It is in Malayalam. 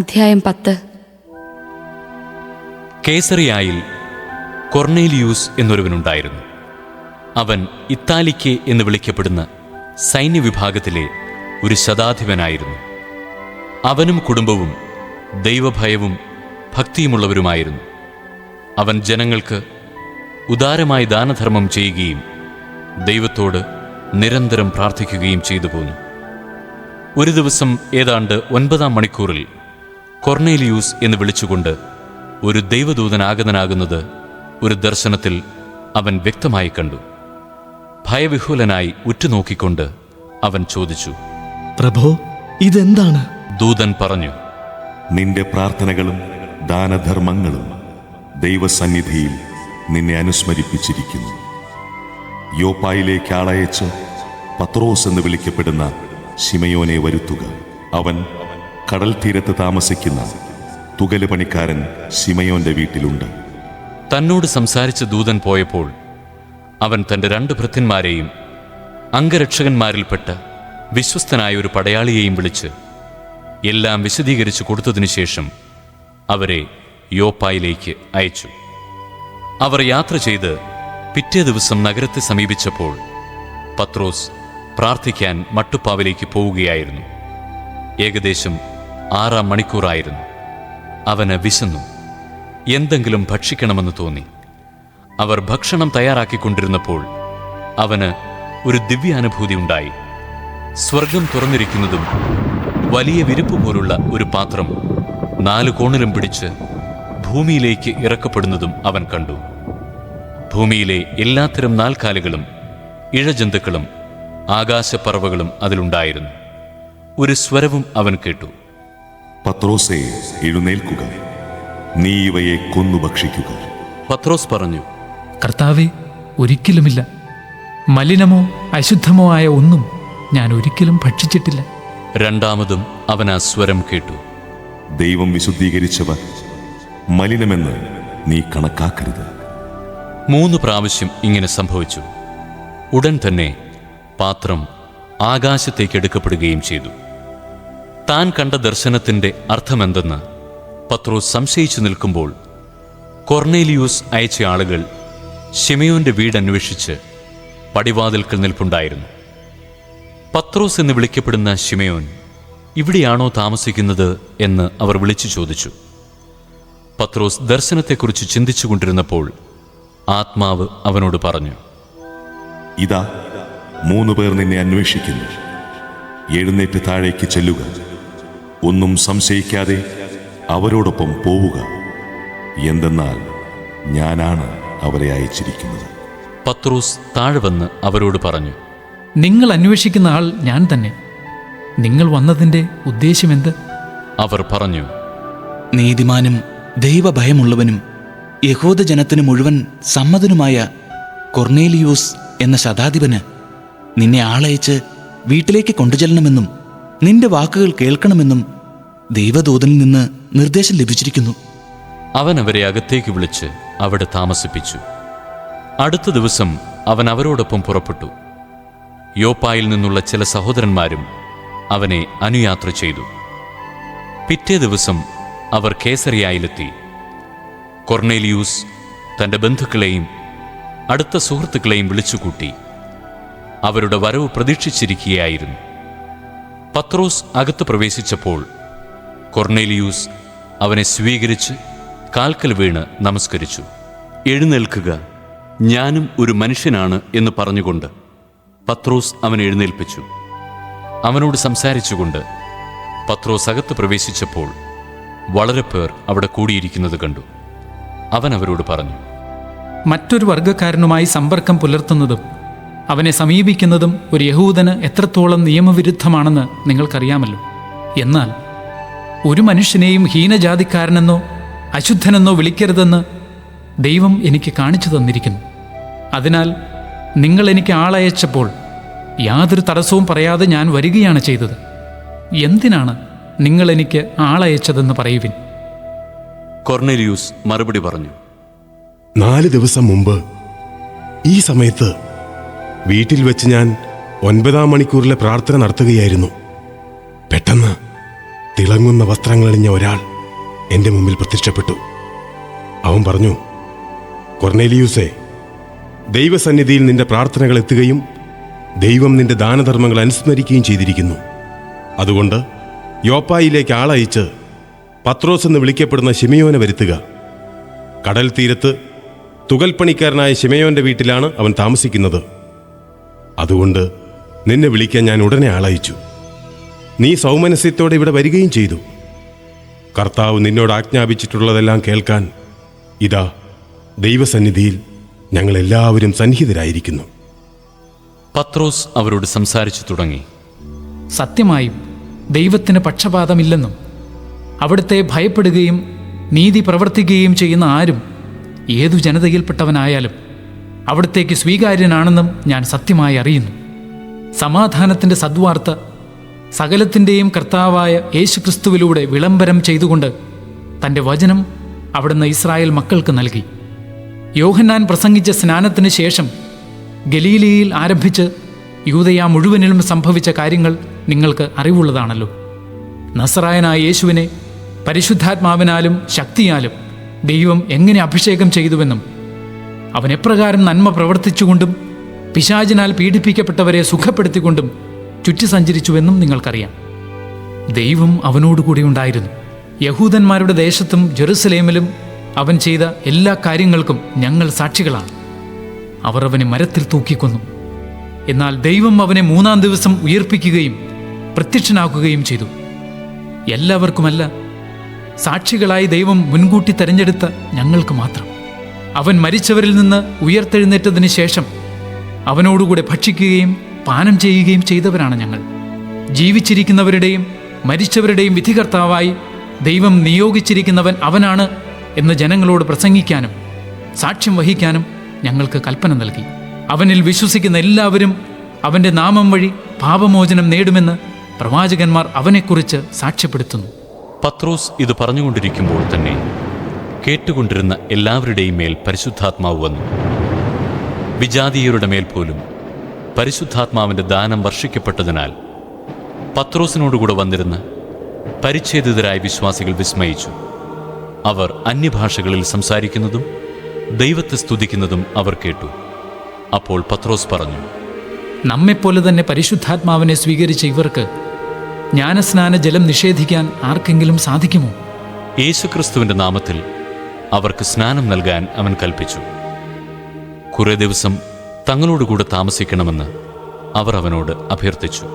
അധ്യായം പത്ത്. കേസറിയായിൽ കൊർണേലിയൂസ് എന്നൊരുവനുണ്ടായിരുന്നു. അവൻ ഇത്താലിക്ക് എന്ന് വിളിക്കപ്പെടുന്ന സൈന്യവിഭാഗത്തിലെ ഒരു ശതാധിപനായിരുന്നു. അവനും കുടുംബവും ദൈവഭയവും ഭക്തിയുമുള്ളവരുമായിരുന്നു. അവൻ ജനങ്ങൾക്ക് ഉദാരമായി ദാനധർമ്മം ചെയ്യുകയും ദൈവത്തോട് നിരന്തരം പ്രാർത്ഥിക്കുകയും ചെയ്തു പോന്നു. ഒരു ദിവസം ഏതാണ്ട് ഒൻപതാം മണിക്കൂറിൽ കൊർണേലിയൂസ് എന്ന് വിളിച്ചുകൊണ്ട് ഒരു ദൈവദൂതനാഗതനാകുന്നത് ഒരു ദർശനത്തിൽ അവൻ വ്യക്തമായി കണ്ടു. ഭയവിഹുലനായി ഉറ്റുനോക്കിക്കൊണ്ട് അവൻ ചോദിച്ചു പ്രഭോ ഇതെന്താണ്? ദൂതൻ പറഞ്ഞു നിന്റെ പ്രാർത്ഥനകളും ദാനധർമ്മങ്ങളും ദൈവസന്നിധിയിൽ നിന്നെ അനുസ്മരിപ്പിച്ചിരിക്കുന്നു. യോപ്പായിലേക്ക് ആളയച്ച് പത്രോസ് എന്ന് വിളിക്കപ്പെടുന്ന ശിമയോനെ വരുത്തുക. അവൻ കടൽ തീരത്ത് താമസിക്കുന്ന തുകൽ പണിക്കാരൻ ശിമയോന്റെ വീട്ടിലുണ്ട്. തന്നോട് സംസാരിച്ച ദൂതൻ പോയപ്പോൾ അവൻ തന്റെ രണ്ട് ഭൃത്യന്മാരെയും അംഗരക്ഷകന്മാരിൽപ്പെട്ട വിശ്വസ്തനായ ഒരു പടയാളിയെയും വിളിച്ച് എല്ലാം വിശദീകരിച്ചു കൊടുത്തതിനു ശേഷം അവരെ യോപ്പായിലേക്ക് അയച്ചു. അവർ യാത്ര ചെയ്ത് പിറ്റേ ദിവസം നഗരത്തെ സമീപിച്ചപ്പോൾ പത്രോസ് പ്രാർത്ഥിക്കാൻ മട്ടുപ്പാവിലേക്ക് പോവുകയായിരുന്നു. ഏകദേശം ആറാം മണിക്കൂറായിരുന്നു. അവന് വിശന്നു. എന്തെങ്കിലും ഭക്ഷിക്കണമെന്ന് തോന്നി. അവർ ഭക്ഷണം തയ്യാറാക്കിക്കൊണ്ടിരുന്നപ്പോൾ അവന് ഒരു ദിവ്യാനുഭൂതി ഉണ്ടായി. സ്വർഗം തുറന്നിരിക്കുന്നതും വലിയ വിരിപ്പ് പോലുള്ള ഒരു പാത്രം നാല് കോണിലും പിടിച്ച് ഭൂമിയിലേക്ക് ഇറക്കപ്പെടുന്നതും അവൻ കണ്ടു. ഭൂമിയിലെ എല്ലാത്തരം നാൽക്കാലുകളും ഇഴജന്തുക്കളും ആകാശപ്പറവകളും അതിലുണ്ടായിരുന്നു. ഒരു സ്വരവും അവൻ കേട്ടു. പത്രോസെ എഴുന്നേൽക്കുക. നീ ഇവയെ കൊന്നു ഭക്ഷിക്കുക. പത്രോസ് പറഞ്ഞു കർത്താവെ ഒരിക്കലുമില്ല. മലിനമോ അശുദ്ധമോ ആയ ഒന്നും ഞാൻ ഒരിക്കലും ഭക്ഷിച്ചിട്ടില്ല. രണ്ടാമതും അവൻ ആ സ്വരം കേട്ടു ദൈവം വിശുദ്ധീകരിച്ചവ മലിനമെന്ന് നീ കണക്കാക്കരുത്. മൂന്ന് പ്രാവശ്യം ഇങ്ങനെ സംഭവിച്ചു. ഉടൻ തന്നെ പാത്രം ആകാശത്തേക്ക് എടുക്കപ്പെടുകയും ചെയ്തു. താൻ കണ്ട ദർശനത്തിന്റെ അർത്ഥമെന്തെന്ന് പത്രോസ് സംശയിച്ചു നിൽക്കുമ്പോൾ കൊർണേലിയൂസ് അയച്ച ആളുകൾ ഷിമയോന്റെ വീട് അന്വേഷിച്ച് പടിവാതിൽക്കൽ നിൽപ്പുണ്ടായിരുന്നു. പത്രോസ് എന്ന് വിളിക്കപ്പെടുന്ന ഷിമയോൻ ഇവിടെയാണോ താമസിക്കുന്നത് എന്ന് അവർ വിളിച്ചു ചോദിച്ചു. പത്രോസ് ദർശനത്തെക്കുറിച്ച് ചിന്തിച്ചു കൊണ്ടിരുന്നപ്പോൾ ആത്മാവ് അവനോട് പറഞ്ഞു ഇതാ മൂന്ന് പേർ നിന്നെ അന്വേഷിക്കുന്നു. എഴുന്നേറ്റ് താഴേക്ക് ചെല്ലുക. ഒന്നും സംശയിക്കാതെ അവരോടൊപ്പം പോവുക. എന്തെന്നാൽ ഞാനാണ് അവരെ അയച്ചിരിക്കുന്നത്. പത്രൂസ് താഴെ വന്ന് അവരോട് പറഞ്ഞു നിങ്ങൾ അന്വേഷിക്കുന്ന ആൾ ഞാൻ തന്നെ. നിങ്ങൾ വന്നതിന്റെ ഉദ്ദേശമെന്ത് അവർ പറഞ്ഞു നീതിമാനും ദൈവഭയമുള്ളവനും യഹൂദജനത്തിന് മുഴുവൻ സമ്മതനുമായ കൊർണേലിയൂസ് എന്ന ശതാധിപന് നിന്നെ ആളയച്ച് വീട്ടിലേക്ക് കൊണ്ടുചെല്ലണമെന്നും നിന്റെ വാക്കുകൾ കേൾക്കണമെന്നും ദൈവദൂതനിൽ നിന്ന് നിർദ്ദേശം ലഭിച്ചിരിക്കുന്നു. അവൻ അവരെ അകത്തേക്ക് വിളിച്ച് അവിടെ താമസിപ്പിച്ചു. അടുത്ത ദിവസം അവൻ അവരോടൊപ്പം പുറപ്പെട്ടു. യോപ്പായിൽ നിന്നുള്ള ചില സഹോദരന്മാരും അവനെ അനുയാത്ര ചെയ്തു. പിറ്റേ ദിവസം അവർ കേസറിയായിലെത്തി കൊർണേലിയൂസ് തന്റെ ബന്ധുക്കളെയും അടുത്ത സുഹൃത്തുക്കളെയും വിളിച്ചുകൂട്ടി. അവരുടെ വരവ് പ്രതീക്ഷിച്ചിരിക്കുകയായിരുന്നു. പത്രോസ് അകത്ത് പ്രവേശിച്ചപ്പോൾ കൊർണേലിയൂസ് അവനെ സ്വീകരിച്ച് കാൽക്കൽ വീണ് നമസ്കരിച്ചു. എഴുന്നേൽക്കുക ഞാനും ഒരു മനുഷ്യനാണ് എന്ന് പറഞ്ഞുകൊണ്ട് പത്രോസ് അവനെ എഴുന്നേൽപ്പിച്ചു. അവനോട് സംസാരിച്ചുകൊണ്ട് പത്രോസ് അകത്ത് പ്രവേശിച്ചപ്പോൾ വളരെ പേർ അവിടെ കൂടിയിരിക്കുന്നത് കണ്ടു. അവൻ അവരോട് പറഞ്ഞു മറ്റൊരു വർഗക്കാരനുമായി സമ്പർക്കം പുലർത്തുന്നതും അവനെ സമീപിക്കുന്നതും ഒരു യഹൂദന് എത്രത്തോളം നിയമവിരുദ്ധമാണെന്ന് നിങ്ങൾക്കറിയാമല്ലോ. എന്നാൽ ഒരു മനുഷ്യനെയും ഹീനജാതിക്കാരനെന്നോ അശുദ്ധനെന്നോ വിളിക്കരുതെന്ന് ദൈവം എനിക്ക് കാണിച്ചു തന്നിരിക്കുന്നു. അതിനാൽ നിങ്ങൾ എനിക്ക് ആളയച്ചപ്പോൾ യാതൊരു തടസ്സവും പറയാതെ ഞാൻ വരികയാണ് ചെയ്തത്. എന്തിനാണ് നിങ്ങൾ എനിക്ക് ആളയച്ചതെന്ന് പറയുവിൻ? കൊർണേലിയൂസ് മറുപടി പറഞ്ഞു. നാല് ദിവസം മുമ്പ് ഈ സമയത്ത് വീട്ടിൽ വെച്ച് ഞാൻ ഒൻപതാം മണിക്കൂറിലെ പ്രാർത്ഥന നടത്തുകയായിരുന്നു. പെട്ടെന്ന് തിളങ്ങുന്ന വസ്ത്രങ്ങളണിഞ്ഞ ഒരാൾ എന്റെ മുമ്പിൽ പ്രത്യക്ഷപ്പെട്ടു. അവൻ പറഞ്ഞു കൊർണേലിയൂസേ ദൈവസന്നിധിയിൽ നിന്റെ പ്രാർത്ഥനകൾ എത്തുകയും ദൈവം നിന്റെ ദാനധർമ്മങ്ങൾ അനുസ്മരിക്കുകയും ചെയ്തിരിക്കുന്നു. അതുകൊണ്ട് യോപ്പായിലേക്ക് ആളയച്ച് പത്രോസ് എന്ന് വിളിക്കപ്പെടുന്ന ഷിമയോനെ വരുത്തുക. കടൽ തീരത്ത് തുകൽപ്പണിക്കാരനായ ഷിമയോന്റെ വീട്ടിലാണ് അവൻ താമസിക്കുന്നത്. അതുകൊണ്ട് നിന്നെ വിളിക്കാൻ ഞാൻ ഉടനെ ആളയച്ചു. നീ സൗമനസ്യത്തോടെ ഇവിടെ വരികയും ചെയ്തു. കർത്താവ് നിന്നോട് ആജ്ഞാപിച്ചിട്ടുള്ളതെല്ലാം കേൾക്കാൻ ഇതാ ദൈവസന്നിധിയിൽ ഞങ്ങളെല്ലാവരും സന്നിഹിതരായിരിക്കുന്നു. പത്രോസ് അവരോട് സംസാരിച്ചു തുടങ്ങി. സത്യമായും ദൈവത്തിന് പക്ഷപാതമില്ലെന്നും അവിടുത്തെ ഭയപ്പെടുകയും നീതി പ്രവർത്തിക്കുകയും ചെയ്യുന്ന ആരും ഏതു ജനതയിൽപ്പെട്ടവനായാലും അവിടത്തേക്ക് സ്വീകാര്യനാണെന്നും ഞാൻ സത്യമായി അറിയുന്നു. സമാധാനത്തിന്റെ സദ്വാർത്ത സകലത്തിന്റെയും കർത്താവായ യേശുക്രിസ്തുവിലൂടെ വിളംബരം ചെയ്തുകൊണ്ട് തന്റെ വചനം അവിടുന്ന് ഇസ്രായേൽ മക്കൾക്ക് നൽകി. യോഹന്നാൻ പ്രസംഗിച്ച സ്നാനത്തിന് ശേഷം ഗലീലയിൽ ആരംഭിച്ച് യൂതയ മുഴുവനിലും സംഭവിച്ച കാര്യങ്ങൾ നിങ്ങൾക്ക് അറിവുള്ളതാണല്ലോ. നസറായനായ യേശുവിനെ പരിശുദ്ധാത്മാവിനാലും ശക്തിയാലും ദൈവം എങ്ങനെ അഭിഷേകം ചെയ്തുവെന്നും അവൻ എപ്രകാരം നന്മ പ്രവർത്തിച്ചുകൊണ്ടും പിശാചിനാൽ പീഡിപ്പിക്കപ്പെട്ടവരെ സുഖപ്പെടുത്തിക്കൊണ്ടും ചുറ്റി സഞ്ചരിച്ചുവെന്നും നിങ്ങൾക്കറിയാം. ദൈവം അവനോടുകൂടി ഉണ്ടായിരുന്നു. യഹൂദന്മാരുടെ ദേശത്തും ജെറുസലേമിലും അവൻ ചെയ്ത എല്ലാ കാര്യങ്ങൾക്കും ഞങ്ങൾ സാക്ഷികളാണ്. അവർ അവനെ മരത്തിൽ തൂക്കിക്കൊന്നു. എന്നാൽ ദൈവം അവനെ മൂന്നാം ദിവസം ഉയർപ്പിക്കുകയും പ്രത്യക്ഷനാക്കുകയും ചെയ്തു. എല്ലാവർക്കുമല്ല സാക്ഷികളായി ദൈവം മുൻകൂട്ടി തെരഞ്ഞെടുത്ത ഞങ്ങൾക്ക് മാത്രം. അവൻ മരിച്ചവരിൽ നിന്ന് ഉയർത്തെഴുന്നേറ്റതിന് ശേഷം അവനോടുകൂടെ ഭക്ഷിക്കുകയും പാനം ചെയ്യുകയും ചെയ്തവരാണ് ഞങ്ങൾ. ജീവിച്ചിരിക്കുന്നവരുടെയും മരിച്ചവരുടെയും വിധികർത്താവായി ദൈവം നിയോഗിച്ചിരിക്കുന്നവൻ അവനാണ് എന്ന് ജനങ്ങളോട് പ്രസംഗിക്കാനും സാക്ഷ്യം വഹിക്കാനും ഞങ്ങൾക്ക് കൽപ്പന നൽകി. അവനിൽ വിശ്വസിക്കുന്ന എല്ലാവരും അവന്റെ നാമം വഴി പാപമോചനം നേടുമെന്ന് പ്രവാചകന്മാർ അവനെക്കുറിച്ച് സാക്ഷ്യപ്പെടുത്തുന്നു. പത്രോസ് ഇത് പറഞ്ഞുകൊണ്ടിരിക്കുമ്പോൾ തന്നെ കേട്ടുകൊണ്ടിരുന്ന എല്ലാവരുടെയും മേൽ പരിശുദ്ധാത്മാവ് വന്നു. വിജാതീയരുടെ മേൽ പോലും പരിശുദ്ധാത്മാവിന്റെ ദാനം വർഷിക്കപ്പെട്ടതിനാൽ പത്രോസിനോടുകൂടെ വന്നിരുന്ന് പരിച്ഛേദിതരായ വിശ്വാസികൾ വിസ്മയിച്ചു. അവർ അന്യഭാഷകളിൽ സംസാരിക്കുന്നതും ദൈവത്തെ സ്തുതിക്കുന്നതും അവർ കേട്ടു. അപ്പോൾ പത്രോസ് പറഞ്ഞു നമ്മെപ്പോലെ തന്നെ പരിശുദ്ധാത്മാവിനെ സ്വീകരിച്ച ഇവർക്ക് ജ്ഞാനസ്നാന ജലം നിഷേധിക്കാൻ ആർക്കെങ്കിലും സാധിക്കുമോ? യേശുക്രിസ്തുവിന്റെ നാമത്തിൽ അവർക്ക് സ്നാനം നൽകാൻ അവൻ കൽപ്പിച്ചു. കുറേ ദിവസം തങ്ങളോടുകൂടെ താമസിക്കണമെന്ന് അവർ അവനോട് അഭ്യർത്ഥിച്ചു.